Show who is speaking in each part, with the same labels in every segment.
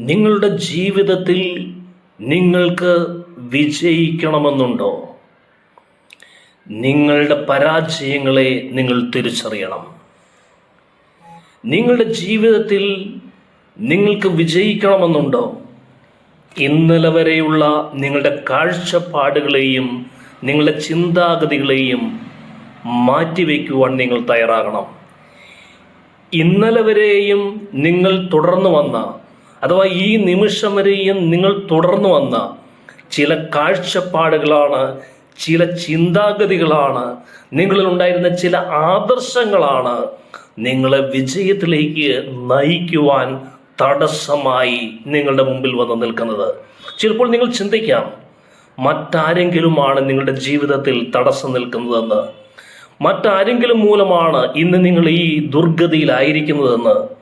Speaker 1: നിങ്ങളുടെ ജീവിതത്തിൽ നിങ്ങൾക്ക് വിജയിക്കണമെന്നുണ്ടോ? നിങ്ങളുടെ പരാജയങ്ങളെ നിങ്ങൾ തിരിച്ചറിയണം. നിങ്ങളുടെ ജീവിതത്തിൽ നിങ്ങൾക്ക് വിജയിക്കണമെന്നുണ്ടോ? ഇന്നലെ വരെയുള്ള നിങ്ങളുടെ കാഴ്ചപ്പാടുകളെയും നിങ്ങളുടെ ചിന്താഗതികളെയും മാറ്റിവെക്കുവാൻ നിങ്ങൾ തയ്യാറാകണം. ഇന്നലെ വരെയും നിങ്ങൾ തുടർന്നു വന്ന അഥവാ ഈ നിമിഷം വരെയും നിങ്ങൾ തുടർന്നു വന്ന ചില കാഴ്ചപ്പാടുകളാണ് ചില ചിന്താഗതികളാണ് നിങ്ങളിൽ ഉണ്ടായിരുന്ന ചില ആദർശങ്ങളാണ് നിങ്ങളെ വിജയത്തിലേക്ക് നയിക്കുവാൻ തടസ്സമായി നിങ്ങളുടെ മുമ്പിൽ വന്ന് നിൽക്കുന്നത്. ചിലപ്പോൾ നിങ്ങൾ ചിന്തിക്കാം മറ്റാരെങ്കിലുമാണ് നിങ്ങളുടെ ജീവിതത്തിൽ തടസ്സം നിൽക്കുന്നതെന്ന്. മറ്റാരെങ്കിലും മൂലമാണ് ഇന്ന് നിങ്ങൾ ഈ ദുർഗതിയിലായിരിക്കുന്നതെന്ന്.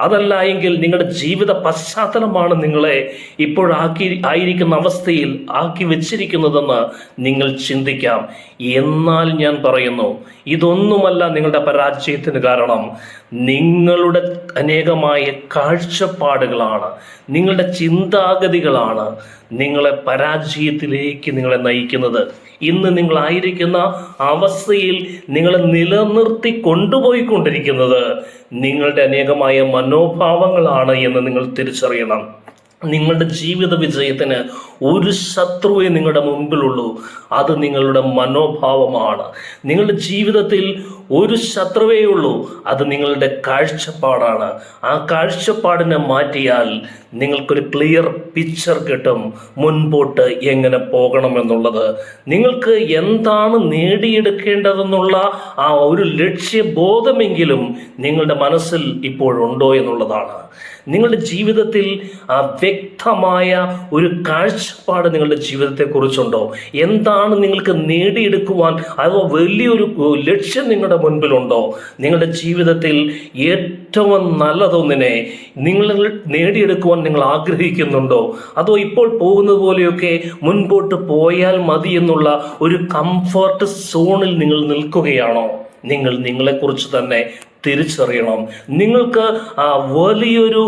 Speaker 1: അതല്ല എങ്കിൽ നിങ്ങളുടെ ജീവിത പശ്ചാത്തലമാണ് നിങ്ങളെ ഇപ്പോഴാക്കി ആയിരിക്കുന്ന അവസ്ഥയിൽ ആക്കി വെച്ചിരിക്കുന്നതെന്ന് നിങ്ങൾ ചിന്തിക്കാം. എന്നാൽ ഞാൻ പറയുന്നു ഇതൊന്നുമല്ല നിങ്ങളുടെ പരാജയത്തിന് കാരണം. നിങ്ങളുടെ അനേകമായ കാഴ്ചപ്പാടുകളാണ് നിങ്ങളുടെ ചിന്താഗതികളാണ് നിങ്ങളെ പരാജയത്തിലേക്ക് നിങ്ങളെ നയിക്കുന്നത്. ഇന്ന് നിങ്ങളായിരിക്കുന്ന അവസ്ഥയിൽ നിങ്ങളെ നിലനിർത്തി കൊണ്ടുപോയിക്കൊണ്ടിരിക്കുന്നത് നിങ്ങളുടെ അനേകമായ മനോഭാവങ്ങളാണ് എന്ന് നിങ്ങൾ തിരിച്ചറിയണം. നിങ്ങളുടെ ജീവിത വിജയത്തിന് ഒരു ശത്രുവേ നിങ്ങളുടെ മുമ്പിലുള്ളൂ. അത് നിങ്ങളുടെ മനോഭാവമാണ്. നിങ്ങളുടെ ജീവിതത്തിൽ ഒരു ശത്രുവേ ഉള്ളൂ. അത് നിങ്ങളുടെ കാഴ്ചപ്പാടാണ്. ആ കാഴ്ചപ്പാടിനെ മാറ്റിയാൽ നിങ്ങൾക്കൊരു ക്ലിയർ പിക്ചർ കിട്ടും. മുൻപോട്ട് എങ്ങനെ പോകണമെന്നുള്ളത്. നിങ്ങൾക്ക് എന്താണ് നേടിയെടുക്കേണ്ടതെന്നുള്ള ആ ഒരു ലക്ഷ്യബോധമെങ്കിലും നിങ്ങളുടെ മനസ്സിൽ ഇപ്പോഴുണ്ടോ എന്നുള്ളതാണ്. നിങ്ങളുടെ ജീവിതത്തിൽ ആ വ്യക്തമായ ഒരു കാഴ്ചപ്പാട് നിങ്ങളുടെ ജീവിതത്തെക്കുറിച്ചുണ്ടോ? എന്താണ് നിങ്ങൾക്ക് നേടിയെടുക്കുവാൻ അഥവാ വലിയൊരു ലക്ഷ്യം നിങ്ങളുടെ മുൻപിലുണ്ടോ? നിങ്ങളുടെ ജീവിതത്തിൽ ഏറ്റവും നല്ലതൊന്നിനെ നിങ്ങൾ നേടിയെടുക്കുവാൻ നിങ്ങൾ ആഗ്രഹിക്കുന്നുണ്ടോ? അതോ ഇപ്പോൾ പോകുന്നത് പോലെയൊക്കെ മുൻപോട്ട് പോയാൽ മതി എന്നുള്ള ഒരു കംഫർട്ട് സോണിൽ നിങ്ങൾ നിൽക്കുകയാണോ? നിങ്ങൾ നിങ്ങളെക്കുറിച്ച് തന്നെ തിരിച്ചറിയണം. നിങ്ങൾക്ക് വലിയൊരു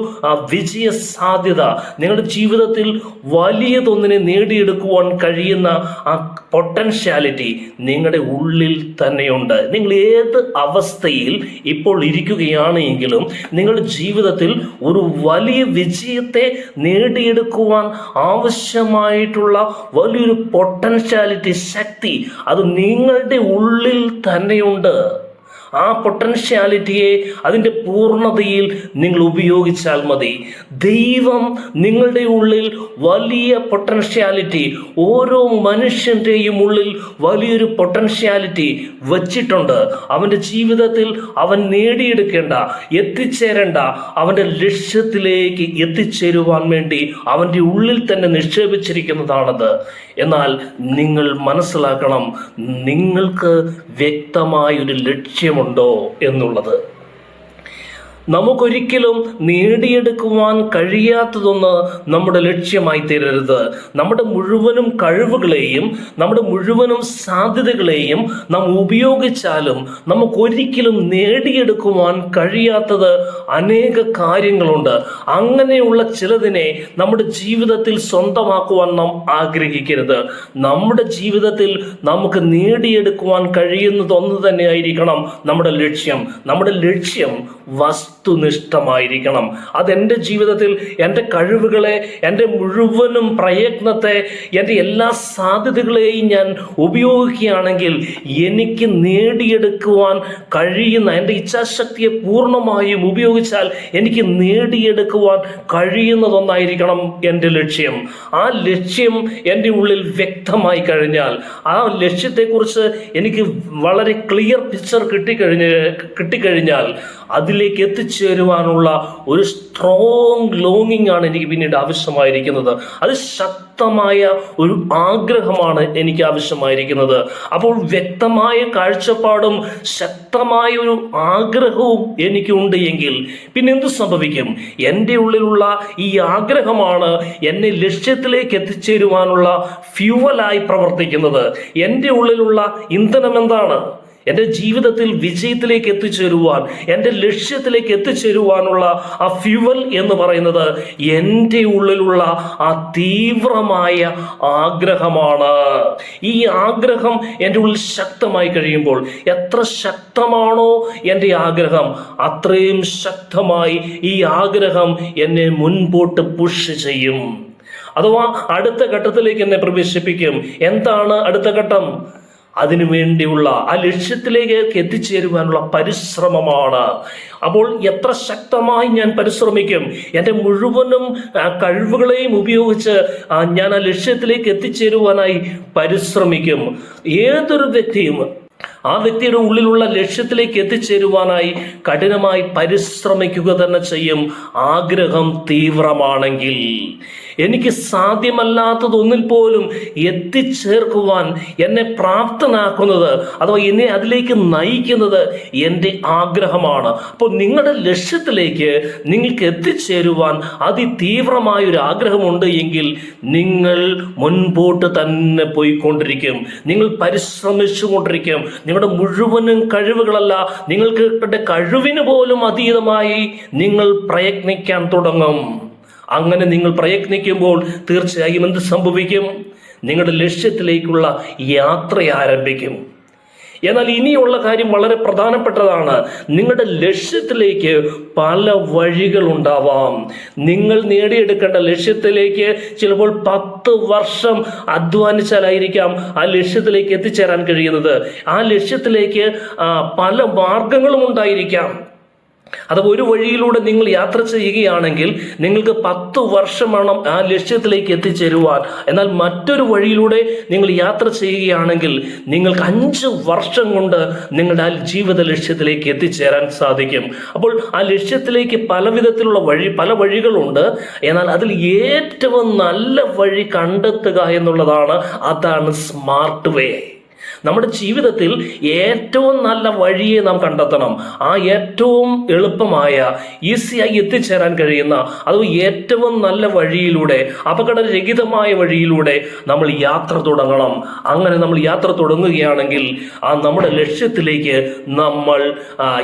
Speaker 1: വിജയ സാധ്യത നിങ്ങളുടെ ജീവിതത്തിൽ വലിയതൊന്നിനെ നേടിയെടുക്കുവാൻ കഴിയുന്ന ആ പൊട്ടൻഷ്യാലിറ്റി നിങ്ങളുടെ ഉള്ളിൽ തന്നെയുണ്ട്. നിങ്ങൾ ഏത് അവസ്ഥയിൽ ഇപ്പോൾ ഇരിക്കുകയാണ് എങ്കിലും നിങ്ങളുടെ ജീവിതത്തിൽ ഒരു വലിയ വിജയത്തെ നേടിയെടുക്കുവാൻ ആവശ്യമായിട്ടുള്ള വലിയൊരു പൊട്ടൻഷ്യാലിറ്റി ശക്തി അത് നിങ്ങളുടെ ഉള്ളിൽ തന്നെയുണ്ട്. ആ പൊട്ടൻഷ്യാലിറ്റിയെ അതിന്റെ പൂർണതയിൽ നിങ്ങൾ ഉപയോഗിച്ചാൽ മതി. ദൈവം നിങ്ങളുടെ ഉള്ളിൽ വലിയ പൊട്ടൻഷ്യാലിറ്റി ഓരോ മനുഷ്യന്റെയും ഉള്ളിൽ വലിയൊരു പൊട്ടൻഷ്യാലിറ്റി വച്ചിട്ടുണ്ട്. അവന്റെ ജീവിതത്തിൽ അവൻ നേടിയെടുക്കേണ്ട എത്തിച്ചേരേണ്ട അവന്റെ ലക്ഷ്യത്തിലേക്ക് എത്തിച്ചേരുവാൻ വേണ്ടി അവന്റെ ഉള്ളിൽ തന്നെ നിക്ഷേപിച്ചിരിക്കുന്നതാണത്. എന്നാൽ നിങ്ങൾ മനസ്സിലാക്കണം നിങ്ങൾക്ക് വ്യക്തമായൊരു ലക്ഷ്യമുണ്ടോ എന്നുള്ളത്. നമുക്കൊരിക്കലും നേടിയെടുക്കുവാൻ കഴിയാത്തതൊന്ന് നമ്മുടെ ലക്ഷ്യമായി തീരരുത്. നമ്മുടെ മുഴുവനും കഴിവുകളെയും നമ്മുടെ മുഴുവനും സാധ്യതകളെയും നാം ഉപയോഗിച്ചാലും നമുക്കൊരിക്കലും നേടിയെടുക്കുവാൻ കഴിയാത്തത് അനേക കാര്യങ്ങളുണ്ട്. അങ്ങനെയുള്ള ചിലതിനെ നമ്മുടെ ജീവിതത്തിൽ സ്വന്തമാക്കുവാൻ നാം ആഗ്രഹിക്കരുത്. നമ്മുടെ ജീവിതത്തിൽ നമുക്ക് നേടിയെടുക്കുവാൻ കഴിയുന്നതൊന്ന് തന്നെയായിരിക്കണം നമ്മുടെ ലക്ഷ്യം. നമ്മുടെ ലക്ഷ്യം വസ്തുനിഷ്ഠമായിരിക്കണം അതെന്റെ ജീവിതത്തിൽ എന്റെ കഴിവുകളെ എന്റെ മുഴുവനും പ്രയത്നത്തെ എന്റെ എല്ലാ സാധ്യതകളെയും ഞാൻ ഉപയോഗിക്കുകയാണെങ്കിൽ എനിക്ക് നേടിയെടുക്കുവാൻ കഴിയുന്ന എന്റെ ഇച്ഛാശക്തിയെ പൂർണമായും ഉപയോഗിച്ചാൽ എനിക്ക് നേടിയെടുക്കുവാൻ കഴിയുന്നതൊന്നായിരിക്കണം എന്റെ ലക്ഷ്യം. ആ ലക്ഷ്യം എന്റെ ഉള്ളിൽ വ്യക്തമായി കഴിഞ്ഞാൽ ആ ലക്ഷ്യത്തെക്കുറിച്ച് എനിക്ക് വളരെ ക്ലിയർ പിക്ചർ കിട്ടിക്കഴിഞ്ഞ് കിട്ടിക്കഴിഞ്ഞാൽ അതിലേക്ക് എത്തിച്ചേരുവാനുള്ള ഒരു സ്ട്രോങ് ലോങ്ങിങ് ആണ് എനിക്ക് പിന്നീട് ആവശ്യമായിരിക്കുന്നത്. അത് ശക്തമായ ഒരു ആഗ്രഹമാണ് എനിക്ക് ആവശ്യമായിരിക്കുന്നത്. അപ്പോൾ വ്യക്തമായ കാഴ്ചപ്പാടും ശക്തമായ ഒരു ആഗ്രഹവും എനിക്കുണ്ട് എങ്കിൽ പിന്നെ എന്ത് സംഭവിക്കും? എന്റെ ഉള്ളിലുള്ള ഈ ആഗ്രഹമാണ് എന്നെ ലക്ഷ്യത്തിലേക്ക് എത്തിച്ചേരുവാനുള്ള ഫ്യൂവലായി പ്രവർത്തിക്കുന്നത്. എന്റെ ഉള്ളിലുള്ള ഇന്ധനം എന്താണ്? എന്റെ ജീവിതത്തിൽ വിജയത്തിലേക്ക് എത്തിച്ചേരുവാൻ എന്റെ ലക്ഷ്യത്തിലേക്ക് എത്തിച്ചേരുവാനുള്ള ആ ഫ്യുവൽ എന്ന് പറയുന്നത് എന്റെ ഉള്ളിലുള്ള ആ തീവ്രമായ ആഗ്രഹമാണ്. ഈ ആഗ്രഹം എന്റെ ഉള്ളിൽ ശക്തമായി കഴിയുമ്പോൾ എത്ര ശക്തമാണോ എന്റെ ആഗ്രഹം അത്രയും ശക്തമായി ഈ ആഗ്രഹം എന്നെ മുൻപോട്ട് പുഷ് ചെയ്യും. അഥവാ അടുത്ത ഘട്ടത്തിലേക്ക് എന്നെ പ്രവേശിപ്പിക്കും. എന്താണ് അടുത്ത ഘട്ടം? അതിനു വേണ്ടിയുള്ള ആ ലക്ഷ്യത്തിലേക്ക് എത്തിച്ചേരുവാനുള്ള പരിശ്രമമാണ്. അപ്പോൾ എത്ര ശക്തമായി ഞാൻ പരിശ്രമിക്കും? എന്റെ മുഴുവനും കഴിവുകളെയും ഉപയോഗിച്ച് ഞാൻ ആ ലക്ഷ്യത്തിലേക്ക് എത്തിച്ചേരുവാനായി പരിശ്രമിക്കും. ഏതൊരു വ്യക്തിയും ആ വ്യക്തിയുടെ ഉള്ളിലുള്ള ലക്ഷ്യത്തിലേക്ക് എത്തിച്ചേരുവാനായി കഠിനമായി പരിശ്രമിക്കുക തന്നെ ചെയ്യും. ആഗ്രഹം തീവ്രമാണെങ്കിൽ. എനിക്ക് സാധ്യമല്ലാത്തതൊന്നിൽ പോലും എത്തിച്ചേർക്കുവാൻ എന്നെ പ്രാപ്തനാക്കുന്നത് അഥവാ എന്നെ അതിലേക്ക് നയിക്കുന്നത് എന്റെ ആഗ്രഹമാണ്. അപ്പോൾ നിങ്ങളുടെ ലക്ഷ്യത്തിലേക്ക് നിങ്ങൾക്ക് എത്തിച്ചേരുവാൻ അതിതീവ്രമായ ഒരു ആഗ്രഹമുണ്ട് എങ്കിൽ നിങ്ങൾ മുൻപോട്ട് തന്നെ പോയിക്കൊണ്ടിരിക്കും. നിങ്ങൾ പരിശ്രമിച്ചു കൊണ്ടിരിക്കും നിങ്ങളുടെ മുഴുവനും കഴിവുകളല്ല നിങ്ങൾക്ക് കഴിവിന് പോലും അതീതമായി നിങ്ങൾ പ്രയത്നിക്കാൻ തുടങ്ങും. അങ്ങനെ നിങ്ങൾ പ്രയത്നിക്കുമ്പോൾ തീർച്ചയായും എന്ത് സംഭവിക്കും? നിങ്ങളുടെ ലക്ഷ്യത്തിലേക്കുള്ള യാത്ര ആരംഭിക്കും. എന്നാൽ ഇനിയുള്ള കാര്യം വളരെ പ്രധാനപ്പെട്ടതാണ്. നിങ്ങളുടെ ലക്ഷ്യത്തിലേക്ക് പല വഴികൾ ഉണ്ടാവാം. നിങ്ങൾ നേടിയെടുക്കേണ്ട ലക്ഷ്യത്തിലേക്ക് ചിലപ്പോൾ പത്ത് വർഷം അധ്വാനിച്ചാലായിരിക്കാം ആ ലക്ഷ്യത്തിലേക്ക് എത്തിച്ചേരാൻ കഴിയുന്നത്. ആ ലക്ഷ്യത്തിലേക്ക് പല മാർഗങ്ങളും ഉണ്ടായിരിക്കാം. അത് ഒരു വഴിയിലൂടെ നിങ്ങൾ യാത്ര ചെയ്യുകയാണെങ്കിൽ നിങ്ങൾക്ക് പത്ത് വർഷം വേണം ആ ലക്ഷ്യത്തിലേക്ക് എത്തിച്ചേരുവാൻ. എന്നാൽ മറ്റൊരു വഴിയിലൂടെ നിങ്ങൾ യാത്ര ചെയ്യുകയാണെങ്കിൽ നിങ്ങൾക്ക് അഞ്ച് വർഷം കൊണ്ട് നിങ്ങളുടെ ആ ജീവിത ലക്ഷ്യത്തിലേക്ക് എത്തിച്ചേരാൻ സാധിക്കും. അപ്പോൾ ആ ലക്ഷ്യത്തിലേക്ക് പല വിധത്തിലുള്ള വഴി പല വഴികളുണ്ട്. എന്നാൽ അതിൽ ഏറ്റവും നല്ല വഴി കണ്ടെത്തുക എന്നുള്ളതാണ്. അതാണ് സ്മാർട്ട് വേ. നമ്മുടെ ജീവിതത്തിൽ ഏറ്റവും നല്ല വഴിയെ നാം കണ്ടെത്തണം. ആ ഏറ്റവും എളുപ്പമായ ഈസിയായി എത്തിച്ചേരാൻ കഴിയുന്ന അത് ഏറ്റവും നല്ല വഴിയിലൂടെ അപകടരഹിതമായ വഴിയിലൂടെ നമ്മൾ യാത്ര തുടങ്ങണം. അങ്ങനെ നമ്മൾ യാത്ര തുടങ്ങുകയാണെങ്കിൽ ആ നമ്മുടെ ലക്ഷ്യത്തിലേക്ക് നമ്മൾ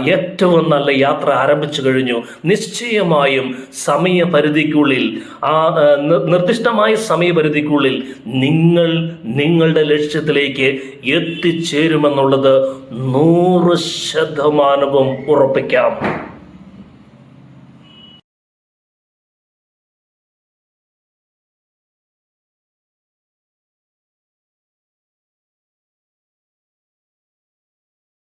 Speaker 1: ഏറ്റവും നല്ല യാത്ര ആരംഭിച്ചു കഴിഞ്ഞു. നിശ്ചയമായും സമയപരിധിക്കുള്ളിൽ ആ നിർദ്ദിഷ്ടമായ സമയപരിധിക്കുള്ളിൽ നിങ്ങൾ നിങ്ങളുടെ ലക്ഷ്യത്തിലേക്ക് എത്തിച്ചേരുമെന്നുള്ളത് നൂറ് ശതമാനവും ഉറപ്പിക്കാം.